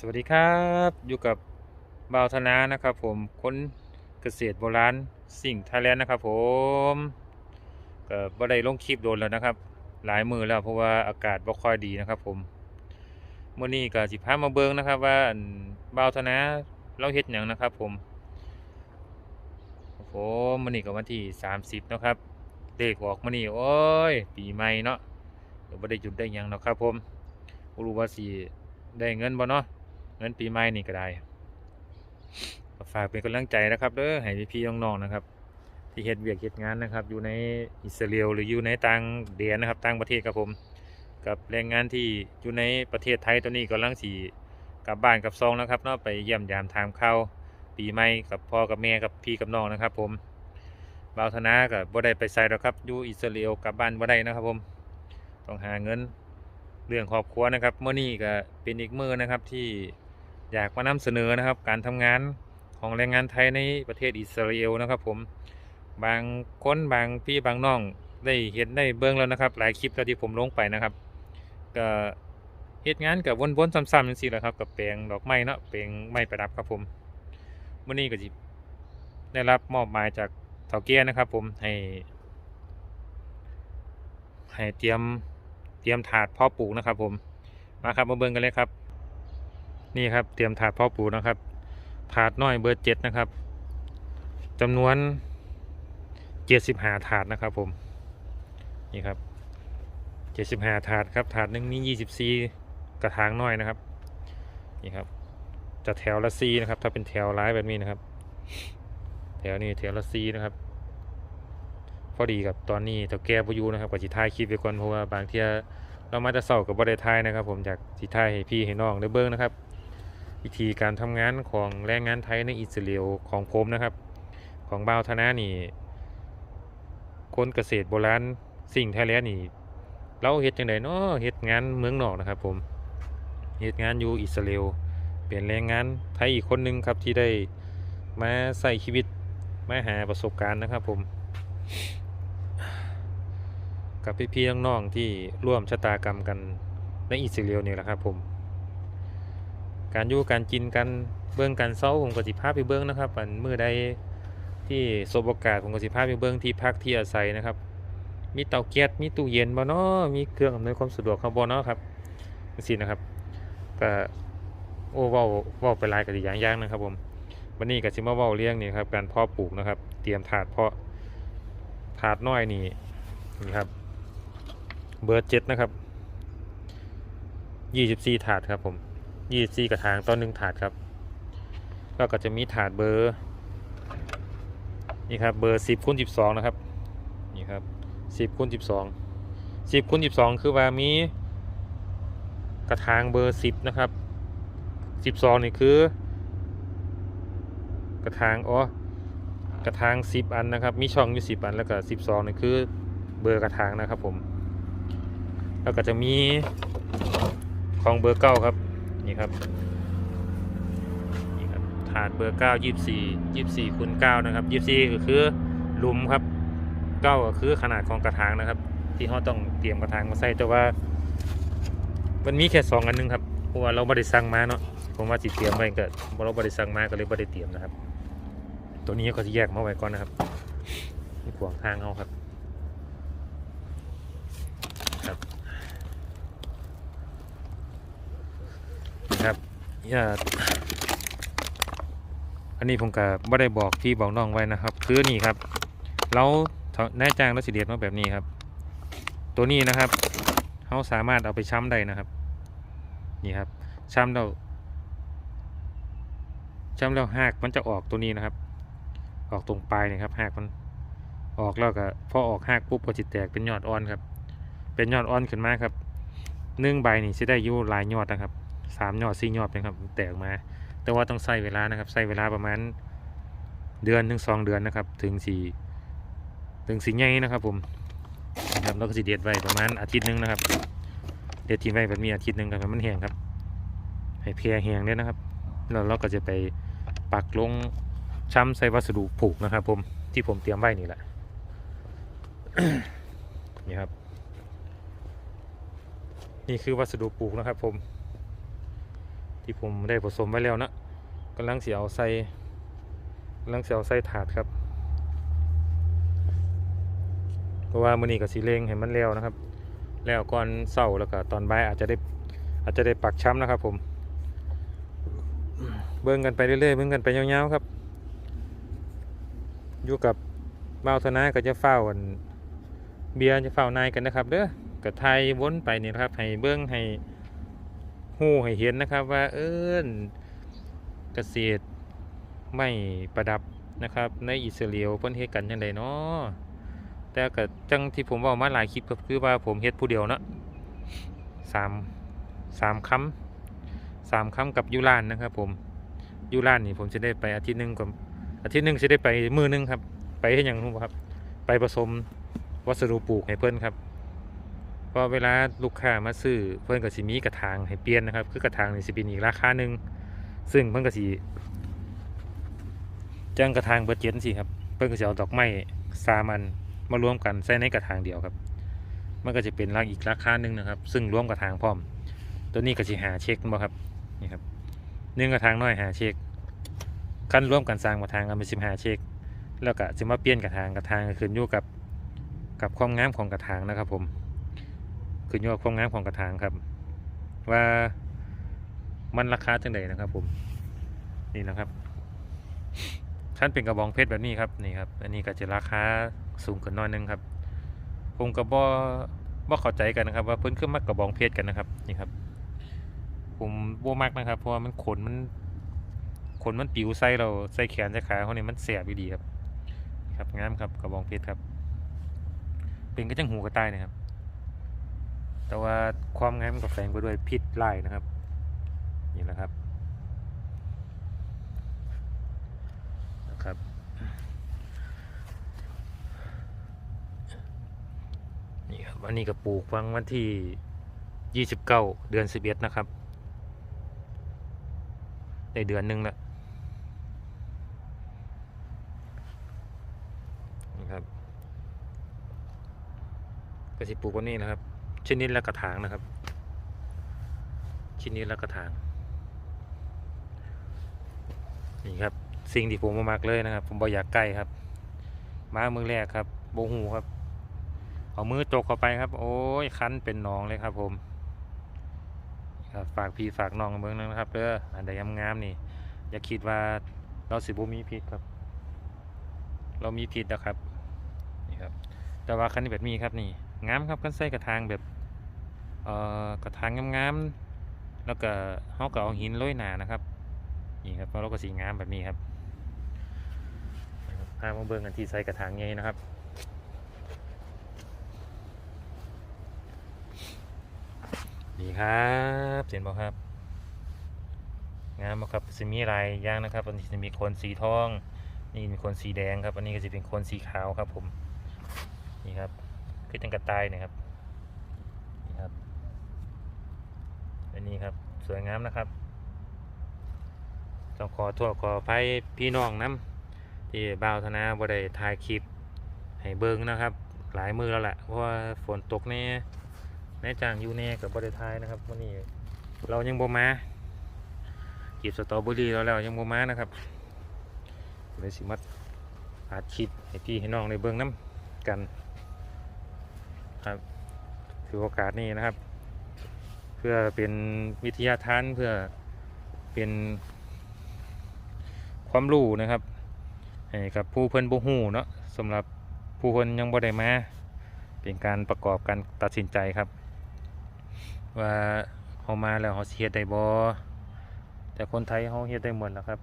สวัสดีครับอยู่กับบ่าวธนานะครับ ผมค้นเกษตรโบราณสิ่งไทยแลนด์นะครับ ผมก็บ่ได้ลงคลิปโดนแล้วนะครับ หลายมือแล้วเพราะว่าอากาศบ่ค่อยดีนะครับ ผมเมื้อนี้ก็สิพามาเบิ่งนะครับ ว่าบ่าวธนาเราเฮ็ดหยังนะครับ ผมครับผมมื้อนี้ก็วันที่30เนะครับเลขออกมื้อนี้โอ้ยปีใหม่เนาะก็บ่ได้หยุดได้หยังนะครับ ผมรู้ว่าสิได้เงินบ่เนาะ เงินปีใหม่นี่ก็ได้ฝากเป็นกำลังใจนะครับเด้อให้พี่ๆน้องๆนะครับ ที่เฮ็ดเวียกเฮ็ดงานนะครับ อยู่ในอิสราเอลหรืออยู่ในต่างแดนนะครับต่างประเทศครับผม กับแรงงานที่อยู่ในประเทศไทยตอนนี้กำลังสีกลับบ้านกับซองแล้วครับเนาะไปเยี่ยมยามถามข่าวปีใหม่กับพ่อกับแม่กับพี่กับน้องนะครับ ผมบ่าวธนากับบ่ได้ไปใส่หรอกครับอยู่อิสราเอลกลับบ้านบ่ได้นะครับ ผมต้องหาเงินเรื่องครอบครัวนะครับเมื่อนี้ก็เป็นอีกมือนะครับที่ อยากมานำเสนอนะครับ การทำงานของแรงงานไทยในประเทศอิสราเอลนะครับ ผมบางคนบางพี่บางน้องได้เห็นได้เบิ้งแล้วนะครับ หลายคลิปแล้วที่ผมลงไปนะครับก็เหตุงานกับวนๆซ้ำๆจังซี่แหละครับกับแปลงดอกไม้เนาะแปลงไม้ประดับครับผมเมื่อนี้ก็จิได้รับมอบหมายจากเถาแก่นะครับ ผมให้ ให้เตรียมเตรียมถาดพาะปลูกนะครับ ผมมาครับมาเบิ่งกันเลยครับ นี่ครับเตรียมถาดเพาะปูนะครับ ถาดน้อยเบอร์เจ็ดนะครับจำนวนเจ็ดสิบห้าถาดนะครับผมนี่ครับเจ็ดสิบห้าถาดครับถาดหนึ่งมียี่สิบสี่กระถางน้อยนะครับนี่ครับจะแถวละซีนะครับ ถ้าเป็นแถวร้ายแบบนี้นะครับ แถวนี้แถวละซีนะครับพอดีกับตอนนี้เจ้าแก่บ่อยู่นะครับก็สิถ่ายคลิปไปก่อนเพราะว่าบางเที่ยเรามาแต่เช้าก็บ่ได้ถ่ายนะครับ ผมอยากสิถ่ายให้พี่ให้น้องได้เบิ่งนะครับ วิธีการทำงานของแรงงานไทยในอิสราเอลของผมนะครับ ของบ่าวธนานี่คนเกษตรโบราณสิ่งไทยแลนด์นี่เราเฮ็ดจังไดเนาะเฮ็ดงานเมืองนอกนะครับ ผมเฮ็ดงานอยู่อิสราเอลเป็นแรงงานไทยอีกคนหนึงครับที่ได้มาใส่ชีวิตมาหาประสบการณ์นะครับ ผม กับพี่ๆน้องๆที่ร่วมชะตากรรมกันในอิสราเอลนี่แหละครับ ผม การอยู่การกินกันเบื้องการเซาผมก็สิพาไปเบื้องนะครับอันมือใดที่สบโอกาสผมก็สิพาไปเบื้องที่พักที่อาศัยนะครับ มีเตาแก๊สมีตู้เย็นบ่เนาะมีเครื่องอำนวยความสะดวกครับบ่เนาะครับจังนะครับก็โอ้ว้าว้าไปลายก็สิอย่างย่างนะครับผมวันนี้ก็สิมาว้าเรื่องนี่ครับการเพาะปลูกนะครับ เตรียมถาดเพาะถาดน้อยนี่นี่ครับเบอร์เจ็ดนะครับยี่สิบสี่ถาดครับผม ยี่สี่กระถางต่อหนึ่งถาดครับ แล้วก็จะมีถาดเบอร์ นี่ครับเบอร์สิบคูณสิบสองนะครับ นี่ครับสิบคูณสิบสองสิบคูณสิบสองคือว่ามีกระถางเบอร์สิบนะครับสิบสองนี่คือ กระถางอ๋อกระถางสิบอันนะครับ มีช่องอยู่สิบอันแล้วก็สิบสองนี่คือเบอร์กระถางนะครับผม แล้วก็จะมีของเบอร์เก้าครับ นี่ครับนี่ครับถาดเบอร์เก้ายี่สิบสี่ยี่สิบสี่คูณเก้านะครับยี่สิบสี่ก็คือหลุมครับเก้าก็คือขนาดของกระถางนะครับ ที่เขาต้องเตรียมกระถางมาใส่แต่ว่า มันมีแค่สองอันนึงครับเพราะว่าเราไม่ได้สั่งมาเนาะผมว่าจิเตรียมไว้ก็เราไม่ได้สั่งมาก็เลยไม่ได้เตรียมนะครับ ตัวนี้ก็จะแยกมาไว้ก่อนนะครับนี่ขวางทางเอาครับ นะครับอย่าอันนี้ผมก็ไม่ได้บอกพี่บอกน้องไว้นะครับ คือนี่ครับ เราแน่จ้างรสีเดียดมาแบบนี้ครับ ตัวนี้นะครับเขาสามารถเอาไปช้ำได้นะครับ นี่ครับช้ำเราช้ำแล้วหากมันจะออกตัวนี้นะครับ ออกตรงปลายนี่ครับหากมันออกแล้วก็พอออกหากปุ๊บก็จิแตกเป็นยอดอ่อนครับ เป็นยอดอ่อนขึ้นมาครับนึ่งใบนี่จะได้ยู่หลายยอดนะครับ สามยอดสี่ยอดนะครับ แตกมา แต่ว่าต้องใส่เวลานะครับใส่เวลาประมาณเดือนถึงสองเดือนนะครับ ถึงสี่ถึงสี่ใหญ่นะครับ ผมนะครับแล้วก็สิเด็ดไว้ประมาณอาทิตย์หนึงนะครับ เด็ดทิ้งไว้แบบนี้อาทิตย์หนึงครับมันแห้งครับ ให้เพลียแห้งเนี่ยนะครับแล้วเราก็จะไปปักลงช้ำใส่วัสดุผูกนะครับ ผมที่ผมเตรียมไว้นี่แหละนี่ครับ นี่คือวัสดุปลูกนะครับผม ที่ผมได้ผสมไว้แล้วนะกำลังเสียเอาใส่กำลังเสียเอาใส่ถาดครับ เพราะว่ามือนี้ก็สิเร่งให้มันแล้วนะครับ แล้วก่อนเช้าแล้วก็ตอนบ่ายอาจจะได้อาจจะได้ปักช้ำนะครับ ผม เบิ่งกันไปเรื่อยๆเบิ่งกันไปยาวๆครับอยู่กับเมาธนาก็จะเฝ้าอันเบียร์จะเฝ้านายกันนะครับ เด้อกับไทยวนไปนี่นะครับให้เบิ่งให้ ฮู้ให้เห็นนะครับว่าเอิ้นเกษตรไม่ประดับนะครับ ในอิสราเอลเพิ่นเฮ็ดกันจังไดเนาะแต่ก็จังที่ผมว้ามาหลายคลิปก็คือว่าผมเฮ็ดผู้เดียวเนาะสามสามคำสามคำกับยูรานนะครับ ผมยูรานนี่ผมจะได้ไปอาทิตย์หนึ่งกับอาทิตย์หนึ่งจะได้ไปมือหนึงครับ ไปเฮ็ดหยังรู้ครับ ไปผสมวัสดุปลูกให้เพิ่อนครับ ราะเวลาลูกค้ามาซื้อเพิ่อนก็สิมีกระถางให้เปลี่ยนนะครับ คือกระถางนี่สิเป็นอีกราคาหนึ่งซึ่งเพิ่อนก็สิจ้างกระถางเบิดเจ็ดสิครับ เพิ่อนก็สิเอาดอกไม้สามันมารวมกันใส่ในกระถางเดียวครับ มันก็จะเป็นราคาอีกราคาหนึ่งนะครับ ซึ่งรวมกระถางพร้อม ตัวนี้ก็สิหาเช็คบ่ครับนี่ครับหนึ่งกระถางน้อยหาเช็คคันร่วมกันสร้างกระถางกันเป็นสิบหาเช็ค แล้วก็จะมาเปลี่ยนกระถางกระถางก็ขึ้นอยู่กับกับความงามของกระถางนะครับผม ขึ้นอยู่กับความงามของกระถางครับ ว่ามันราคาจังไดนะครับ ผมนี่นะครับขั้นเป็นกระบองเพชรแบบนี้ครับนี่ครับ อันนี้ก็จะราคาสูงขึ้นน้อยนึงครับ ผมกับบ่บ่เข้าใจกันนะครับ ว่าเพิ่นคือมักกระบองเพชรกันนะครับนี่ครับ ผมบ่มักนะครับ เพราะว่ามันขนมันขนมันปิวใส่เราใส่แขนใส่ขาเขาเนี่ยมันแสบอยู่ดีครับ ครับงามครับกระบองเพชรครับ เป็นก็จังหูกระต่ายนะครับ แต่ว่าความงามมันก็แฝงไปด้วยพิษไล่นะครับ นี่แหละครับนะครับนี่ครับอันนี้ก็ปลูกฟังวันที่ยี่สิบเก้าเดือนสิบเอ็ดนะครับได้เดือนหนึ่งแล้วนี่ครับก็สิปลูกวันนี้นะครับ ชนิดละกระถางนะครับชนิดละกระถาง นี่ครับ สิ่งที่ผมมามากเลยนะครับ ผมบออยากใกล้ครับ มามือแรกครับโบหูครับ เอามือจกเข้าไปครับ โอ้ยคันเป็นหนองเลยครับ ผมฝากพี่ฝากน้องเมืองนะครับเด้ออันใดงามๆนี่ อย่าคิดว่าเราสิบ่มีพิษครับ เรามีพิษนะครับนี่ครับ แต่ว่าคันนี้แบบมีครับนี่ งามครับกันใส่กระถางแบบเอ่อกระถางงามๆแล้วก็เฮาก็เอาหินโรยหนานะครับนี่ครับแล้วเราก็สีงามแบบนี้ครับพามาเบิ่งกันที่ใส่กระถางใหญ่นะครับดีครับเห็นบ่ครับ งามบ่ครับจะมีลายย่างนะครับอันนี้จะมีคนสีทอง นี่มีโคนสีแดงครับ อันนี้ก็จะเป็นคนสีขาวครับผม คือจังกระต่ายนะครับนี่ครับอันนี้ครับสวยงามนะครับต้องขอโทษขออภัยพี่น้องน้ำที่บ่าวธนาบ่ได้ถ่ายคลิปให้เบิ่งนะครับ หลายมือแล้วแหละเพราะว่าฝนตกแน่แน่จางอยู่แน่กับบริทายนะครับวันนี้เรายังบ่มาเก็บสตรอเบอรี่เราแล้วยังบ่มานะครับเลยสิมัดอาคลิปให้พี่ให้น้องในเบิ่งน้ำกัน ครับถือโอกาสนี้นะครับ เพื่อเป็นวิทยาทานเพื่อเป็นความรู้นะครับให้กับผู้เพิ่นบ่ฮู้เนาะสำหรับผู้เพิ่นยังบ่ได้มาเป็นการประกอบการตัดสินใจครับ ว่าเฮามาแล้วเฮาเฮ็ดได้บ่แต่คนไทยเฮาเฮ็ดได้หมดแล้วครับ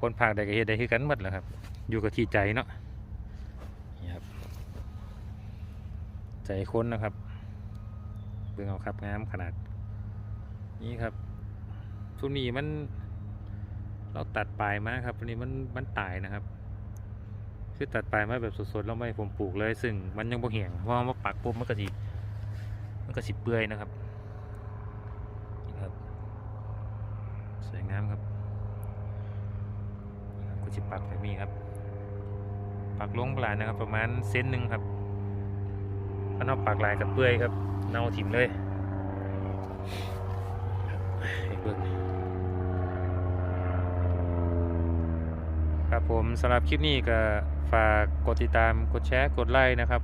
คนภาคใดก็เฮ็ดได้คือกันหมดแหล้วครับ อยู่กับที่ใจเนาะนี่ครับ ใจคนนะครับเบิ่งเอาครับงามขนาด นี้ครับช่วงนี้มัน เราตัดปลายมาครับวันนี้มันมันตายนะครับ คือตัดปลายมาแบบสดๆแล้วไม่ผมปลูกเลย ซึ่งมันยังบ่เหี่ยงเพราะว่าปักปุ๊บมันก็สิมันก็สิเปื่อยนะครับนี่ครับสวยงามครับครับก็สิปักแบบนี้ครับ ปักลงปลายนะครับ ประมาณเซนหนึ่งครับ เอาปากลายกับเปื่อยครับเน่าถิ่มเลยเบิ่งครับผมสำหรับคลิปนี้ก็ฝากกดติดตามกดแชร์กดไลค์นะครับ